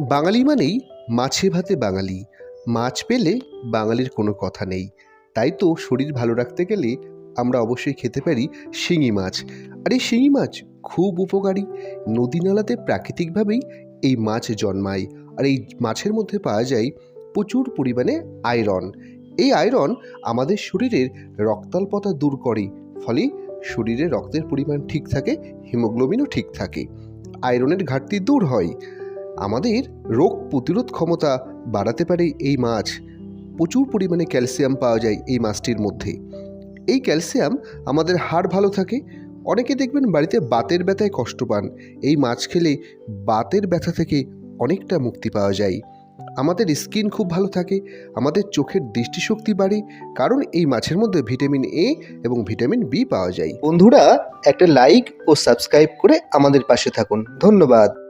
বাঙালি মানেই মাছে ভাতে বাঙালি। মাছ পেলে বাঙালির কোনো কথা নেই। তাই তো শরীর ভালো রাখতে গেলে আমরা অবশ্যই খেতে পারি শিঙি মাছ। আর এই শিঙি মাছ খুব উপকারী। নদী নালাতে প্রাকৃতিকভাবেই এই মাছ জন্মায়। আর এই মাছের মধ্যে পাওয়া যায় প্রচুর পরিমাণে আয়রন। এই আয়রন আমাদের শরীরের রক্তাল্পতা দূর করে। ফলে শরীরে রক্তের পরিমাণ ঠিক থাকে, হিমোগ্লোবিনও ঠিক থাকে। আয়রনের ঘাটতি দূর হয়। আমাদের রোগ প্রতিরোধ ক্ষমতা বাড়াতে পারে এই মাছ। প্রচুর পরিমাণে ক্যালসিয়াম পাওয়া যায় এই মাছটির মধ্যে। এই ক্যালসিয়াম আমাদের হাড় ভালো থাকে। অনেকে দেখবেন বাড়িতে বাতের ব্যথায় কষ্ট পান। এই মাছ খেলে বাতের ব্যথা থেকে অনেকটা মুক্তি পাওয়া যায়। আমাদের স্কিন খুব ভালো থাকে, আমাদের চোখের দৃষ্টিশক্তি বাড়ে, কারণ এই মাছের মধ্যে ভিটামিন এ এবং ভিটামিন বি পাওয়া যায়। বন্ধুরা, একটা লাইক ও সাবস্ক্রাইব করে আমাদের পাশে থাকুন। ধন্যবাদ।